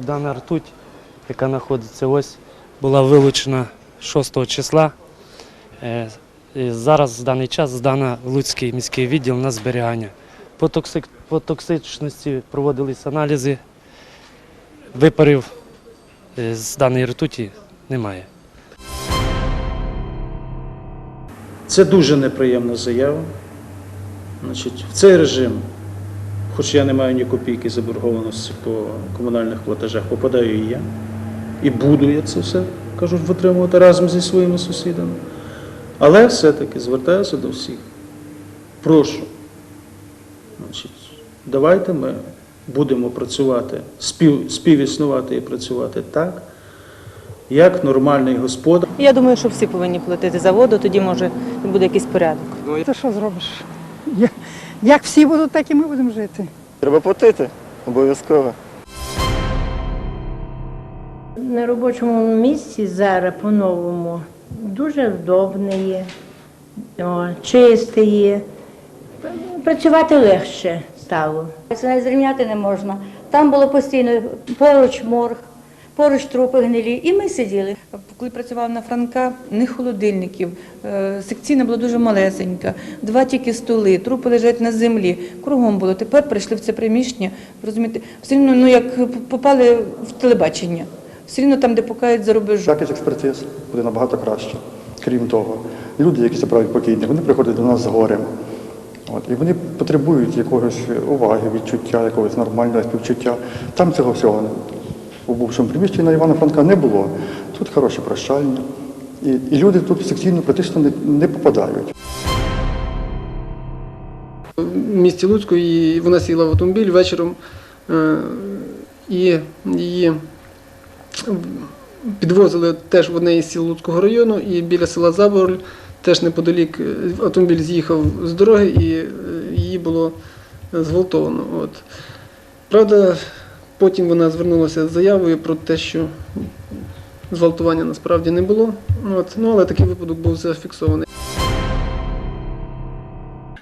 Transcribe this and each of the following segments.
дана ртуть, яка знаходиться ось, була вилучена 6 числа. Е, і Зараз в даний час здана в Луцький міський відділ на зберігання. По, токсик, по токсичності проводились аналізи. Випарів е, з даної ртуті немає. Це дуже неприємна заява. Значить, в цей режим, хоч я не маю ні копійки заборгованості по комунальних платежах, попадаю і я. І буду я це все, кажуть, витримувати разом зі своїми сусідами. Але все-таки звертаюся до всіх. Прошу, значить, давайте ми будемо працювати, спів, співіснувати і працювати так, як нормальний господар. Я думаю, що всі повинні платити за воду, тоді може буде якийсь порядок. Ти що зробиш? Як всі будуть, так і ми будемо жити. Треба платити обов'язково. На робочому місці зараз по-новому дуже вдобне є, чисте є. Працювати легше стало. Це навіть зрівняти не можна. Там було постійно поруч морг, поруч трупи гнилі, і ми сиділи. Коли працював на Франка, не холодильників, е, секційна була дуже малесенька, два тільки столи, трупи лежать на землі. Кругом було. Тепер прийшли в це приміщення. Розумієте, все рівно, ну як попали в телебачення, все рівно там, де покають за рубежом. Якість експертиз буде набагато краще. Крім того, люди, які забирають покійних, вони приходять до нас з горем. От, і вони потребують якогось уваги, відчуття, якогось нормального співчуття. Там цього всього не- у бувшому приміщенні на Івана Франка не було. Тут хороші прощальні. І, і люди тут секційно практично не, не попадають. в місті Луцьку, і вона сіла в автомобіль вечором, е, і її підвозили теж в одне із сіл Луцького району, і біля села Заборль, теж неподалік е, автомобіль з'їхав з дороги і е, її було зґвалтовано. От. Правда, потім вона звернулася з заявою про те, що зґвалтування насправді не було. От. Ну, але такий випадок був зафіксований.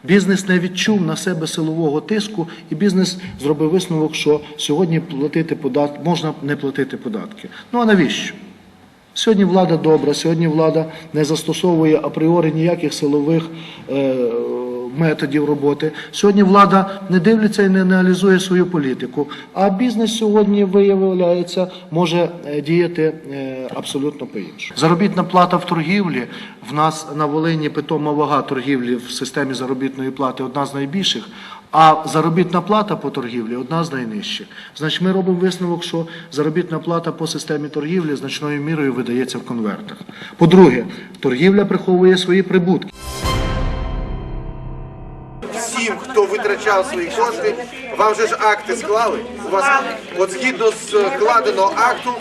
Бізнес не відчув на себе силового тиску, і бізнес зробив висновок, що сьогодні платити податки можна не платити податки. Ну а навіщо? Сьогодні влада добра, сьогодні влада не застосовує апріорі ніяких силових е, методів роботи. Сьогодні влада не дивиться і не аналізує свою політику. А бізнес сьогодні виявляється може е, діяти е, абсолютно по-іншому. Заробітна плата в торгівлі в нас на Волині питома вага торгівлі в системі заробітної плати одна з найбільших. А заробітна плата по торгівлі одна з найнижчих. Значить, ми робимо висновок, що заробітна плата по системі торгівлі значною мірою видається в конвертах. По-друге, торгівля приховує свої прибутки. Хто витрачав свої кошти, вам же ж акти склали. У вас, от згідно з складеного акту,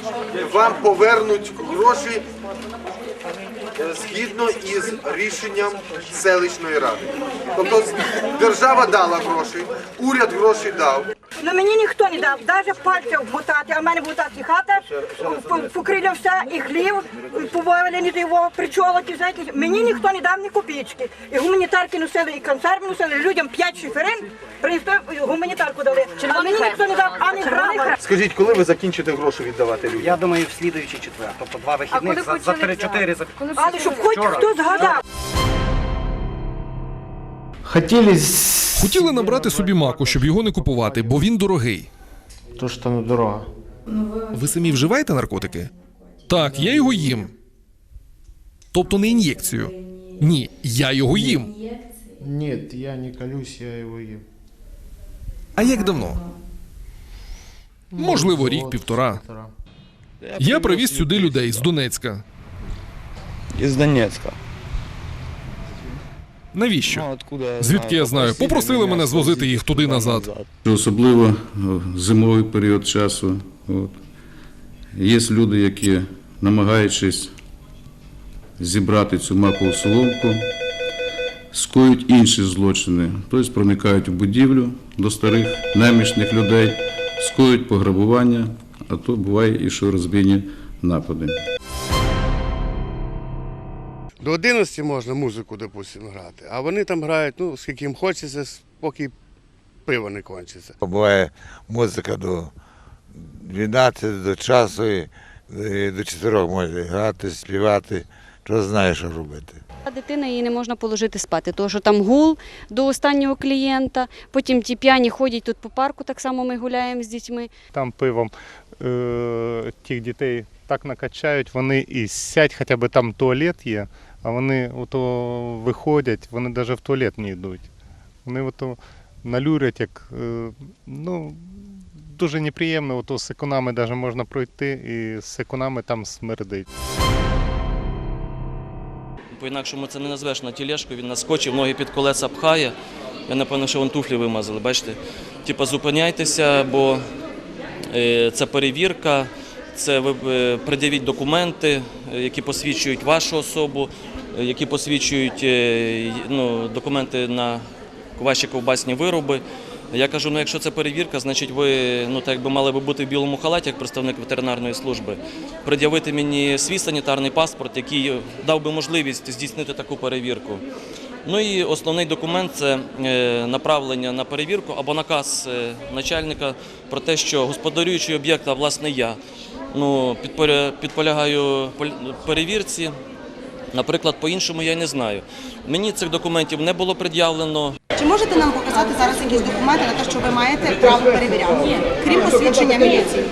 вам повернуть гроші е, згідно із рішенням селищної ради. Тобто держава дала гроші, уряд гроші дав. Ну мені ніхто не дав, навіть пальця вмотати, а в мене була так і хата, покрили все, і хлів, повалені його, причолоки, знаєте, мені ніхто не дав ні копійки. І гуманітарки носили, і консерви носили, людям 5 шиферин, принесли, гуманітарку дали. А мені ніхто не дав ані грама. Скажіть, коли ви закінчите гроші віддавати людям? Я думаю, в слідуючий четвер, тобто два вихідних за, за 3-4 за Але щоб хоч хтось згадав. Хотіли Хотіли набрати собі маку, щоб його не купувати, бо він дорогий. то, що не дорога. Ви самі вживаєте наркотики? Так, я його їм. Тобто не ін'єкцію. Ні, я його їм. Ні, я не колюсь, я його їм. А як давно? Можливо, рік, півтора. Я привіз сюди людей з Донецька. Із Донецька. Навіщо? Звідки я знаю? Попросили мене звозити їх туди назад. Особливо в зимовий період часу. От. Є люди, які, намагаючись зібрати цю макову соломку, скоюють інші злочини, тобто проникають у будівлю до старих немічних людей, скоюють пограбування, а то буває і що розбійні напади. До 11 можна музику, допустимо, грати, а вони там грають, ну, скільки їм хочеться, поки пиво не кончиться. Буває музика до 12 до часу і і до 4 може грати, співати, хто знає, що робити. А Дитина її не можна положити спати, тому що там гул до останнього клієнта. Потім ті п'яні ходять тут по парку, так само ми гуляємо з дітьми. Там пивом е, тих дітей так накачають, вони і сядь, хоча б там туалет є, а вони ото виходять, вони навіть в туалет не йдуть. Вони ото налюрять, як е, ну, дуже неприємно, ото з еконами навіть можна пройти, і з еконами там смердить. По-інакшому це не назвеш на тележку, він наскочив, ноги під колеса пхає. Я напевно, що вон туфлі вимазали, бачите? Типа зупиняйтеся, бо е, це перевірка, це ви е, пред'явіть документи, які посвідчують вашу особу, які посвідчують е, ну, документи на ваші ковбасні вироби. Я кажу, ну якщо це перевірка, значить ви ну так якби мали би бути в білому халаті як представник ветеринарної служби, пред'явити мені свій санітарний паспорт, який дав би можливість здійснити таку перевірку. Ну і основний документ це е, направлення на перевірку або наказ е, начальника про те, що господарюючий об'єкт, а власне я, ну, підполягаю перевірці. Наприклад, по-іншому я не знаю. Мені цих документів не було пред'явлено. Чи можете нам показати зараз якісь документи на те, що ви маєте право перевіряти, крім посвідчення міліції?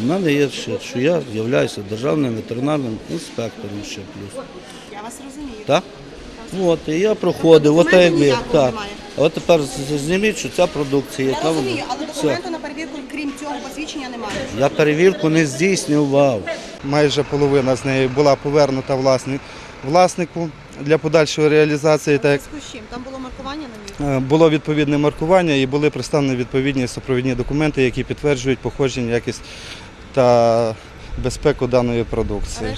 У мене є ще, що я являюся державним ветеринарним інспектором ще плюс. Я вас розумію. Так? От, і я проходив, от Документу якби. ніякого Так. немає. А от тепер з- зніміть, що ця продукція, Я яка вона. розумію, але Все. документу на перевірку, крім цього посвідчення, немає. Я перевірку не здійснював. майже половина з неї була повернута власник, власнику для подальшої реалізації. Так як з чим? Там було маркування на ній? е, було відповідне маркування і були представлені відповідні супровідні документи, які підтверджують походження, якість та безпеку даної продукції.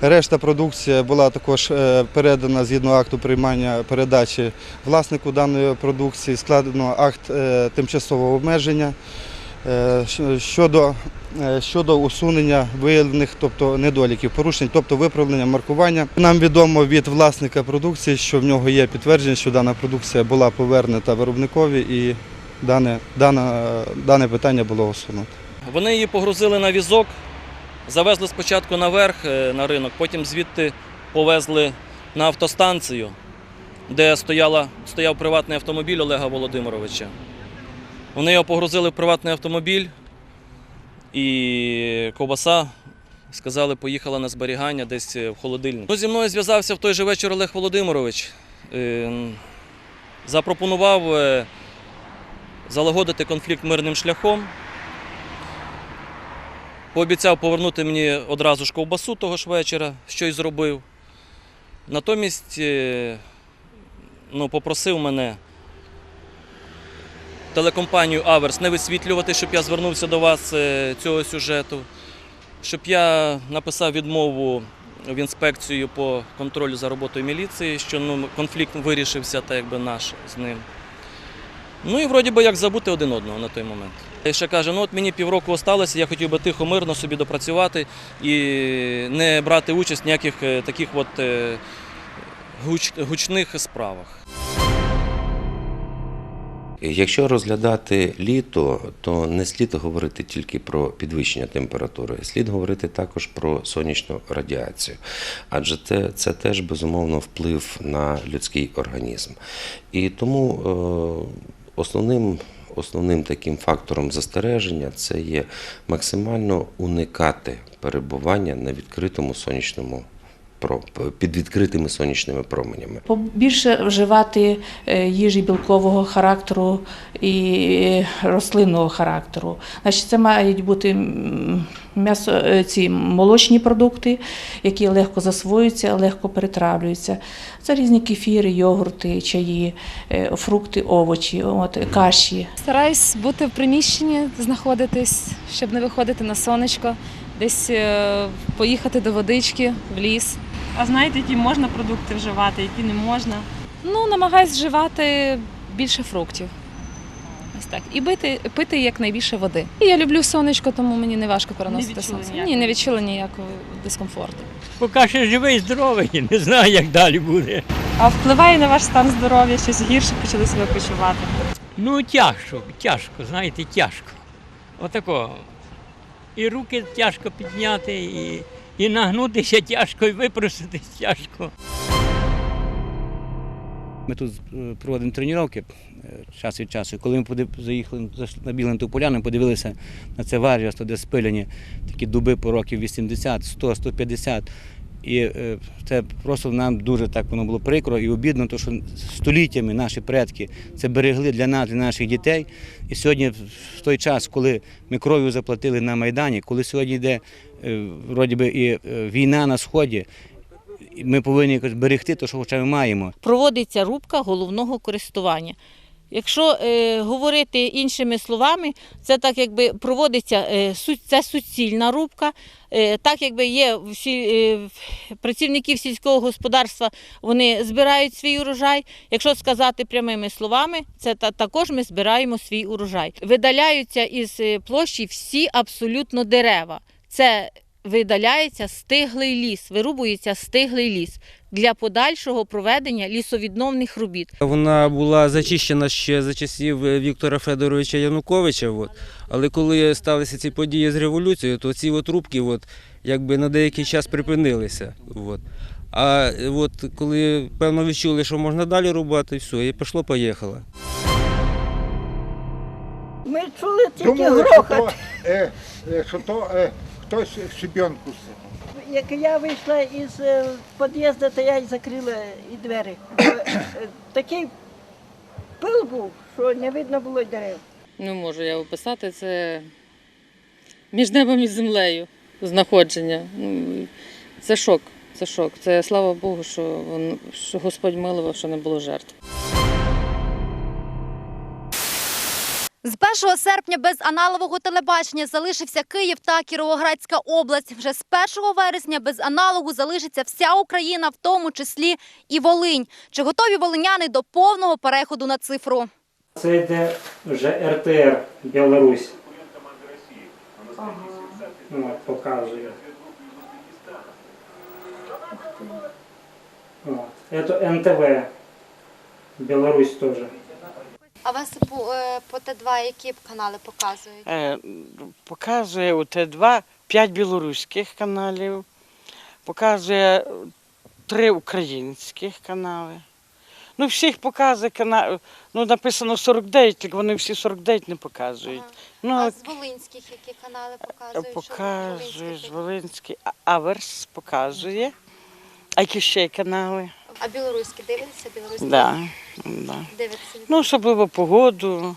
Решта продукції була також е, передана згідно акту приймання передачі власнику даної продукції, складено акт е, тимчасового обмеження. Е, Щодо, щодо усунення виявлених, тобто недоліків, порушень, тобто виправлення маркування. Нам відомо від власника продукції, що в нього є підтвердження, що дана продукція була повернута виробникові і дане, дане, дане питання було усунуто. Вони її погрузили на візок, завезли спочатку наверх е, на ринок, потім звідти повезли на автостанцію, де стояла, стояв приватний автомобіль Олега Володимировича. Вони його погрузили в приватний автомобіль, і ковбаса, сказали, поїхала на зберігання десь е, в холодильник. Ну, зі мною зв'язався в той же вечір Олег Володимирович. Е, Запропонував залагодити конфлікт мирним шляхом. Пообіцяв повернути мені одразу ж ковбасу того ж вечора, що й зробив. Натомість е, ну, попросив мене телекомпанію Аверс не висвітлювати, щоб я звернувся до вас е, цього сюжету, щоб я написав відмову в інспекцію по контролю за роботою міліції, що ну, конфлікт вирішився так якби наш з ним. Ну і вроді би як забути один одного на той момент. Ще каже, ну от мені півроку осталося, я хотів би тихо, мирно собі допрацювати і не брати участь в ніяких е, таких от е, гучних справах. Якщо розглядати літо, то не слід говорити тільки про підвищення температури, слід говорити також про сонячну радіацію, адже це, це теж безумовно вплив на людський організм. І тому е, основним, основним таким фактором застереження це є максимально уникати перебування на відкритому сонячному під відкритими сонячними променями. Побільше вживати е, їжі білкового характеру і рослинного характеру. Значить, це мають бути м'ясо, е, ці молочні продукти, які легко засвоюються, легко перетравлюються. Це різні кефіри, йогурти, чаї, е, фрукти, овочі, от, каші. Стараюсь бути в приміщенні, знаходитись, щоб не виходити на сонечко, десь е, поїхати до водички, в ліс. А знаєте, які можна продукти вживати, які не можна? Ну, намагаюсь вживати більше фруктів. Ось так. І бити, пити якнайбільше води. І я люблю сонечко, тому мені не важко переносити відчули сонце. ніякого? Ні, не відчула ніякого дискомфорту. Поки ще живий, здоровий, не знаю, як далі буде. А впливає на ваш стан здоров'я, щось гірше почали себе почувати? Ну, тяжко, тяжко, знаєте, тяжко. Отако. І руки тяжко підняти, і, і нагнутися тяжко, і випроситись тяжко. Ми тут е, проводимо тренування е, час від часу. Коли ми заїхали на Біленту поляну, подивилися на це варіаство, де спилені такі дуби по років 80, 100, 150. І е, це просто нам дуже так воно було прикро і обідно, тому що століттями наші предки це берегли для нас, для наших дітей. І сьогодні, в той час, коли ми кров'ю заплатили на Майдані, коли сьогодні йде вроді би і е, війна на сході, ми повинні якось берегти те, що хоча ми маємо. проводиться рубка головного користування. Якщо е, говорити іншими словами, це так якби проводиться е, це суцільна рубка, е, так якби є всі е, працівників сільського господарства, вони збирають свій урожай. Якщо сказати прямими словами, це та, також ми збираємо свій урожай. Видаляються із е, площі всі абсолютно дерева. Це видаляється стиглий ліс, вирубується стиглий ліс для подальшого проведення лісовідновних робіт. Вона була зачищена ще за часів е, Віктора Федоровича Януковича. От. Але коли сталися ці події з революцією, то ці от рубки от, якби на деякий час припинилися. От. А от коли певно відчули, що можна далі рубати, все, і пішло, поїхало. Ми чули тільки Думали, що то, е, е, що то е, хтось щебенку Як я вийшла із е, під'їзду, то я й закрила і двері. Е, Такий пил був, що не видно було дерев. Не можу я описати це між небом і землею знаходження. Ну, Це шок. Це шок. Це слава Богу, що Господь милував, що не було жертв. З 1 серпня без аналогового телебачення залишився Київ та Кіровоградська область. Вже з 1 вересня без аналогу залишиться вся Україна, в тому числі і Волинь. Чи готові волиняни до повного переходу на цифру? Це йде вже РТР Білорусь. От, показує. От. Это НТВ. Білорусь теж. А вас по, е, по Т2 які канали показують? Е, Показує у Т2 5 білоруських каналів, показує три українських канали. Ну, всіх показує канал. Ну, написано 49, тільки вони всі 49 не показують. Ну, А з волинських які канали показують? Показує з Волинський. А- Аверс показує. А які ще канали? А білоруські дивитеся? Білоруські? Да, да. Дивитеся? Ну, особливо погоду.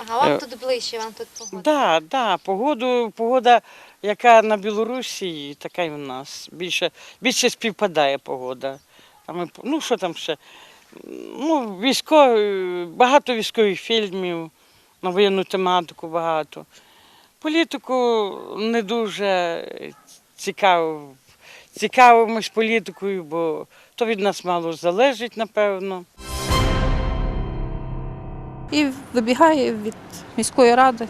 Ага, вам е, тут ближче, вам тут погода. Да, да, погоду, погода, яка на Білорусі, така і в нас. Більше, більше співпадає погода. А ми, ну, що там ще? Ну, військові, багато військових фільмів, на воєнну тематику багато. Політику не дуже цікаво. Цікавимось політикою, бо то від нас мало залежить, напевно. І вибігає від міської ради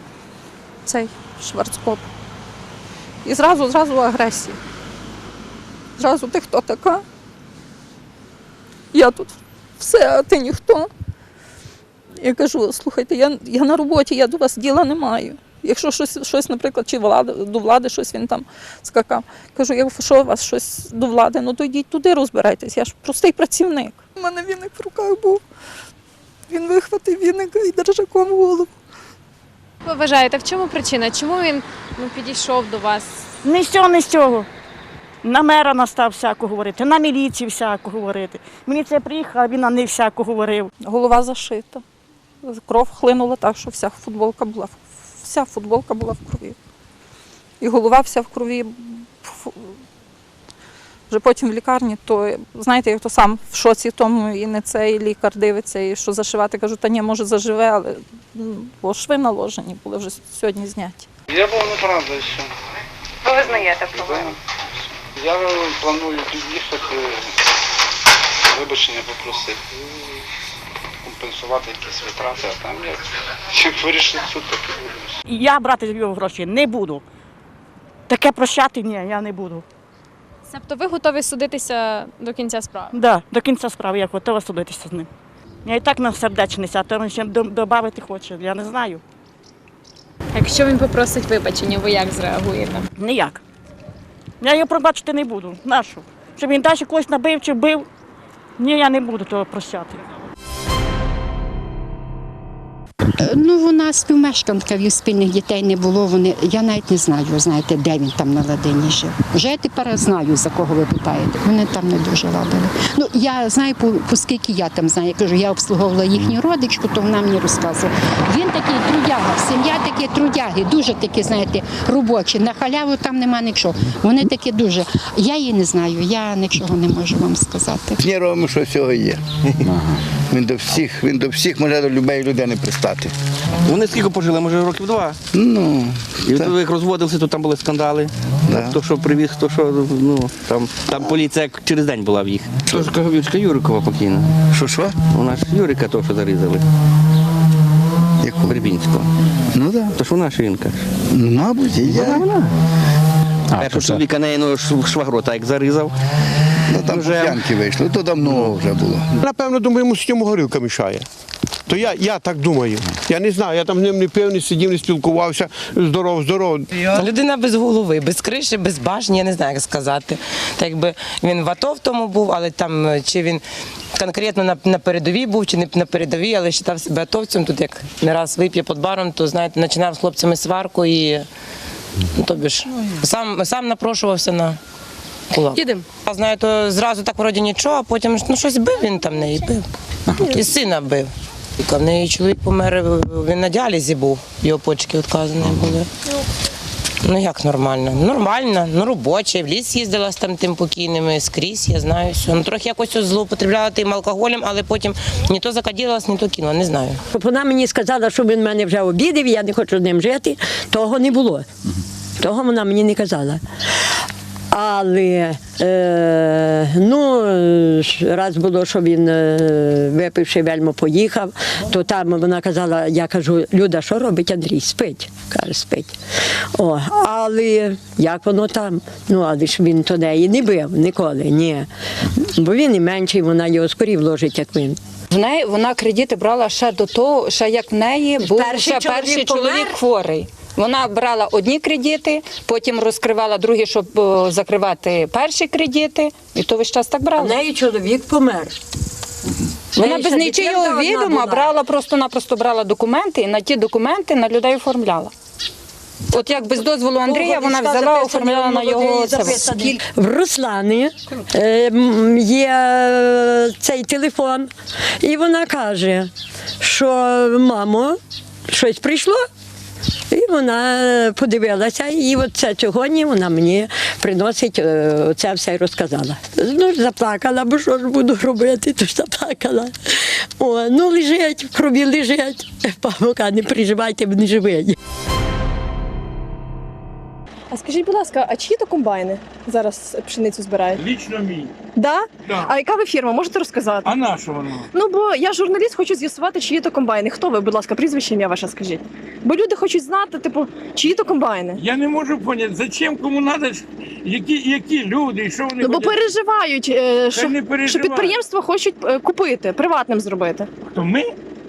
цей Шварцкоп. І зразу, зразу агресія. Зразу ти хто така? Я тут все, а ти ніхто. Я кажу, слухайте, я, я на роботі, я до вас діла не маю. Якщо щось, щось наприклад, чи влада, до влади щось він там скакав. Кажу, якщо у вас щось до влади, ну то йдіть туди розбирайтесь. Я ж простий працівник. У мене віник в руках був. Він вихватив віника і держаком в голову. Ви вважаєте, в чому причина? Чому він ну, підійшов до вас? Ні з цього, ні з цього. На мера настав всяко говорити, на міліцію всяко говорити. Міліція приїхала, він на них всяко говорив. Голова зашита. Кров хлинула так, що вся футболка була в- вся футболка була в крові. І голова вся в крові. Вже потім в лікарні, то знаєте, як то сам в шоці тому і не цей лікар дивиться, і що зашивати. Кажу, та ні, може заживе, але бо шви наложені були вже сьогодні зняті. Я був неправда ще. Ви визнаєте проблему? Я планую під'їхати, вибачення попросити. Компенсувати якісь витрати, а там як, як вирішить суд, так і буде. Я брати його гроші не буду. Таке прощати ні, я не буду. Тобто ви готові судитися до кінця справи? Да, до кінця справи я готова судитися з ним. Я і так на сердечниця, а то він ще додати хоче, я не знаю. Якщо він попросить вибачення, ви як зреагуєте? Ніяк. Я його пробачити не буду. Нашу? Щоб він далі когось набив чи вбив. Ні, я не буду того прощати. Ну, вона співмешканка, в спільних дітей не було. Вони, я навіть не знаю, ви знаєте, де він там на ладині жив. Вже я тепер знаю, за кого ви питаєте. Вони там не дуже ладили. Ну, я знаю, оскільки я там знаю, я кажу, я обслуговувала їхню родичку, то вона мені розказує. Він такий трудяга, сім'я такі трудяги, дуже такі, знаєте, робочі. На халяву там нема нічого. Вони такі дуже. Я її не знаю, я нічого не можу вам сказати. Ні, робимо, що всього є. Він до всіх, він до всіх може до любої людини пристати. Вони скільки пожили, може років два. Ну, І от як розводилися, то там були скандали. Хто що привіз, хто що, ну там, там поліція через день була в їх. То ж Кагавічка Юрикова покійна. Що що? Вона ж Юрика то, що зарізали. Яку? Бребінського. Ну так. То ж вона жінка. Ну, мабуть, і я. Першого чоловіка неї ну, ш- швагро так як зарізав. Ну там Вже- п'янки вийшли, то давно вже було. Напевно, думаю, йому з цьому горілка мішає. То я, я так думаю. Я не знаю, я там з ним не пив, не сидів, не спілкувався. Здоров, здоров. Людина без голови, без криші, без башні, я не знаю, як сказати. Так якби він в АТО в тому був, але там е, чи він конкретно на, на передовій був, чи не на передовій, але вважав себе атовцем. Тут як не раз вип'є під баром, то знаєте, починав з хлопцями сварку і ну, тобі ж сам, сам напрошувався на кулак. Їдемо. Я знаю, то зразу так вроді нічого, а потім ну, щось бив він там неї бив. І сина бив. В неї чоловік помер, він на діалізі був, його почки відказані були. Ну як нормально? Нормально, ну робоче, в ліс їздила з там тим покійними, скрізь, я знаю все. Ну трохи якось злоупотребляла тим алкоголем, але потім ні то закаділась, ні то кинула, не знаю. Щоб вона мені сказала, що він мене вже обідав, я не хочу з ним жити, того не було. Того вона мені не казала. Але е, ну, раз було, що він е, випивши вельмо поїхав, то там вона казала, я кажу, Люда, що робить Андрій? Спить. Каже, спить. О, але як воно там? Ну, але ж він то неї не бив ніколи, ні. Бо він і менший, вона його скорів ложить, як він. В неї вона кредити брала ще до того, ще як в неї був Перший ще чоловік перший чоловік хворий. Вона брала одні кредити, потім розкривала другі, щоб закривати перші кредити, і то весь час так брала. В неї чоловік помер. Вона без нічого відома брала просто-напросто брала документи і на ті документи на людей оформляла. От як без дозволу Андрія вона взяла, оформляла на його це. В Руслани е, є е, цей телефон, і вона каже, що мамо, щось прийшло. І вона подивилася, і от це сьогодні вона мені приносить е, це все і розказала. Ну заплакала, бо що ж буду робити, то ж заплакала. О, ну лежить, в крові лежить. Павука, не переживайте, він живий. А скажіть, будь ласка, а чиї то комбайни зараз пшеницю збирають? Лічно мій. Да? Да. А яка ви фірма? Можете розказати? А на що воно? Ну бо я журналіст, хочу з'ясувати, чиї то комбайни. Хто ви, будь ласка, прізвище ім'я ваше скажіть. Бо люди хочуть знати, типу, чиї то комбайни. Я не можу поняти, зачем кому треба, які, які люди і що вони Ну бо хочуть. переживають, е, що, не що підприємство хочуть е, купити, приватним зробити. То ми?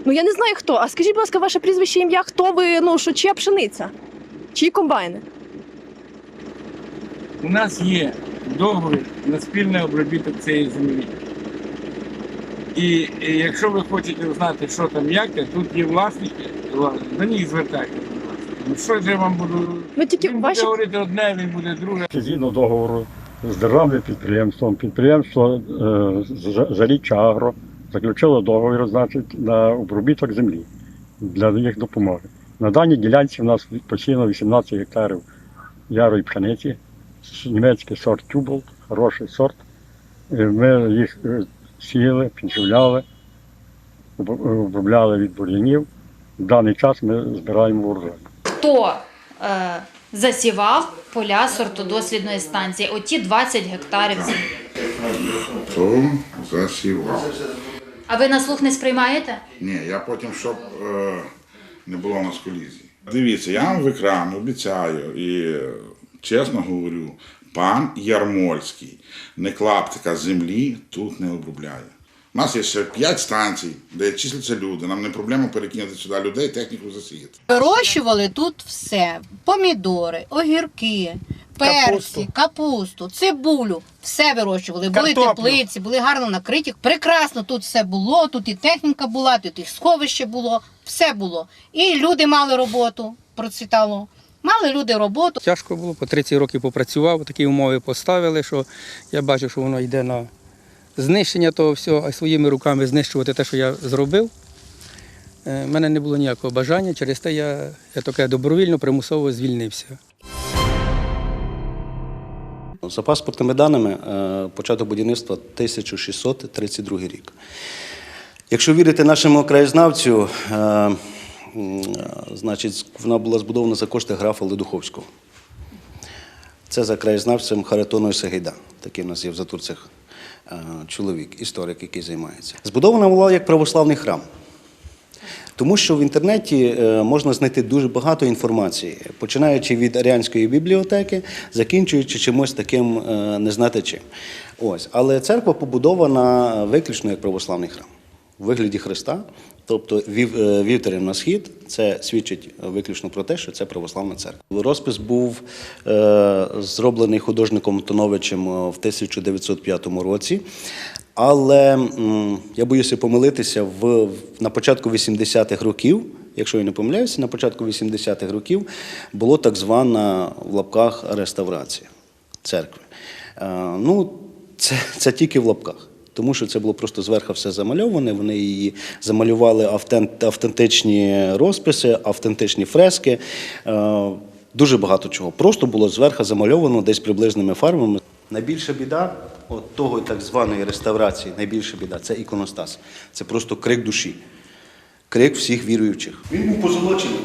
Ну я не знаю хто. А скажіть, будь ласка, ваше прізвище ім'я, хто ви, ну що чия пшениця? Чиї комбайни? У нас є договір на спільний обробіток цієї землі. І, і якщо ви хочете знати, що там як, тут є власники, ла- до них звертайтеся. Ну що ж я вам буду. Ви тільки він ваші- буде говорити одне, він буде друге. Згідно договору з державним підприємством, підприємство е, «За- Заріччя Агро заключило договір значить, на обробіток землі для їх допомоги. На даній ділянці в нас посіяно 18 гектарів ярої пшениці, німецький сорт тюбл, хороший сорт. Е, Ми їх е, сіяли, підживляли, обробляли від бур'янів. В даний час ми збираємо урожай. Хто е, засівав поля сортодослідної станції? Оті 20 гектарів землі. Хто засівав? А ви на слух не сприймаєте? Ні, я потім, щоб е, не було у нас колізії. Дивіться, я вам в екран обіцяю і е, чесно говорю, пан Ярмольський не клаптика землі тут не обробляє. У нас є ще 5 станцій, де числяться люди. Нам не проблема перекинути сюди людей, техніку засіяти. Вирощували тут все: помідори, огірки, перці, Капусту. капусту, цибулю. Все вирощували. Були Картоплю. теплиці, були гарно накриті. Прекрасно тут все було. Тут і техніка була, тут і сховище було, все було. І люди мали роботу, процвітало. Мали люди роботу. Тяжко було, по 30 років попрацював, такі умови поставили, що я бачу, що воно йде на знищення того всього, а своїми руками знищувати те, що я зробив. У мене не було ніякого бажання, через те я, я таке добровільно, примусово звільнився. За паспортними даними, е, початок будівництва 1632 рік. Якщо вірити нашому краєзнавцю, е, е, значить, вона була збудована за кошти графа Ледуховського. Це за краєзнавцем Харитоною Сагайда. Такий в нас є в Затурцях е, чоловік, історик, який займається. Збудована була як православний храм. Тому що в інтернеті е, можна знайти дуже багато інформації, починаючи від Аріанської бібліотеки, закінчуючи чимось таким е, не знати чим. Ось. Але церква побудована виключно як православний храм у вигляді Христа, тобто е, вівтарем на схід, це свідчить виключно про те, що це православна церква. Розпис був е, зроблений художником Тоновичем е, в 1905 році. Але я боюся помилитися в, на початку 80-х років, якщо я не помиляюся, на початку 80-х років було так звана в лапках реставрація церкви. Е, ну, це, це тільки в лапках. Тому що це було просто зверху все замальоване. Вони її замалювали автент, автентичні розписи, автентичні фрески. Е, дуже багато чого. Просто було зверху замальовано десь приблизними фарбами. Найбільша біда от того так званої реставрації, найбільша біда це іконостас. Це просто крик душі, крик всіх віруючих. Він був позолочений.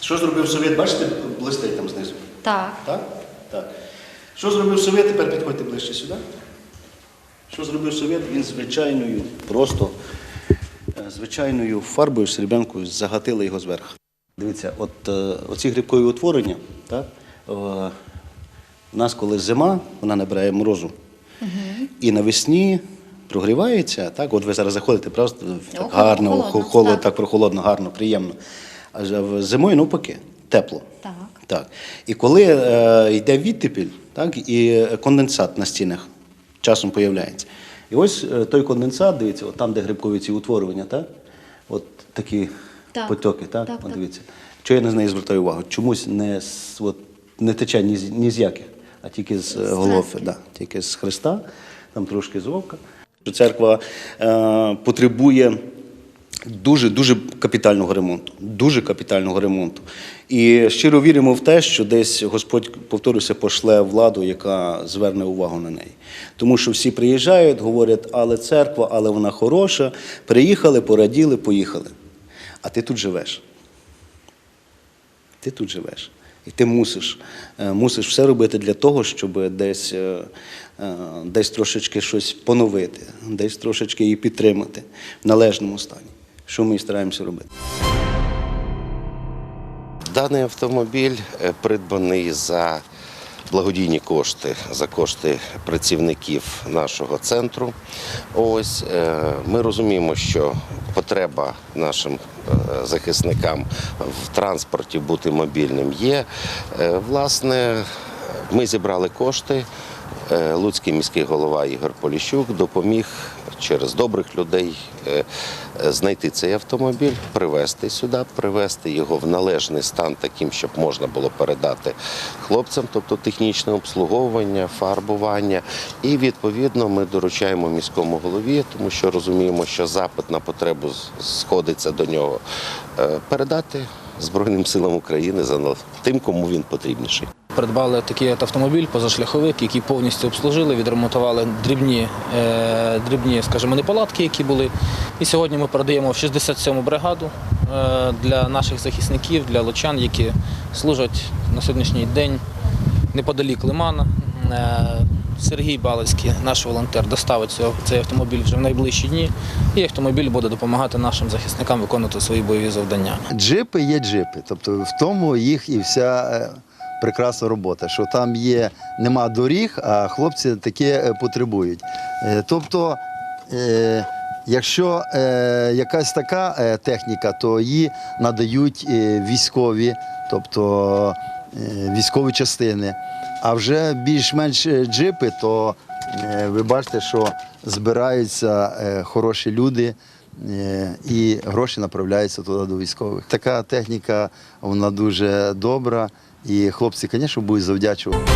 Що зробив совєт? Bачите, блистить там знизу. Так. Так? Так. Що зробив совєт? Тепер підходьте ближче сюди. Що зробив совєт? Він звичайною, просто е, звичайною фарбою серебрянкою загатили його зверху. Дивіться, от е, оці грибкові утворення, так? е, у нас коли зима, вона набирає морозу. І навесні прогрівається, так? От ви зараз заходите, просто так гарно, холодно, холодно, так. так прохолодно, гарно, приємно. А зимою навпаки, тепло. Так. Так. І коли е, йде відтепіль, так, і конденсат на стінах часом появляється. І ось е, той конденсат, дивіться, от там, де грибкові ці утворювання, так? От такі Так. потоки, так? Так, от дивіться. Чого я на неї звертаю увагу? Чомусь не, от, не тече ні, з- ні з яких, а тільки з е, голови, да, тільки з Христа, там трошки з вовка. Церква е, потребує дуже дуже капітального ремонту. Дуже капітального ремонту. І щиро віримо в те, що десь Господь, повторюся, пошле владу, яка зверне увагу на неї. Тому що всі приїжджають, говорять, але церква, але вона хороша. Приїхали, пораділи, поїхали. А ти тут живеш. Ти тут живеш. І ти мусиш, е, мусиш все робити для того, щоб десь, е, е, десь трошечки щось поновити, десь трошечки її підтримати в належному стані. Що ми і стараємося робити. Даний автомобіль е, придбаний за благодійні кошти, за кошти працівників нашого центру. Ось е, ми розуміємо, що потреба нашим е, захисникам в транспорті бути мобільним є. Власне, ми зібрали кошти. Е, Луцький міський голова Ігор Поліщук допоміг через добрих людей е, знайти цей автомобіль, привезти сюди, привезти його в належний стан, таким, щоб можна було передати хлопцям, тобто технічне обслуговування, фарбування. І відповідно ми доручаємо міському голові, тому що розуміємо, що запит на потребу сходиться до нього, е, передати Збройним силам України за тим, кому він потрібніший. Придбали такий от автомобіль, позашляховик, який повністю обслужили, відремонтували дрібні, е, дрібні, скажімо, неполадки, які були. І сьогодні ми передаємо в 67-му бригаду е, для наших захисників, для лучан, які служать на сьогоднішній день неподалік Лимана. Е, Сергій Балицький, наш волонтер, доставить цей автомобіль вже в найближчі дні, і автомобіль буде допомагати нашим захисникам виконувати свої бойові завдання. Джипи є джипи, тобто в тому їх і вся е, прекрасна робота, що там є, нема доріг, а хлопці таке е, потребують. Тобто, якщо якась така техніка, то її надають військові, тобто військові частини. А вже більш-менш е, джипи, то е, ви бачите, що збираються е, хороші люди. Е, і гроші направляються туди до військових. Така техніка вона дуже добра, і хлопці, звісно, будуть завдячувати.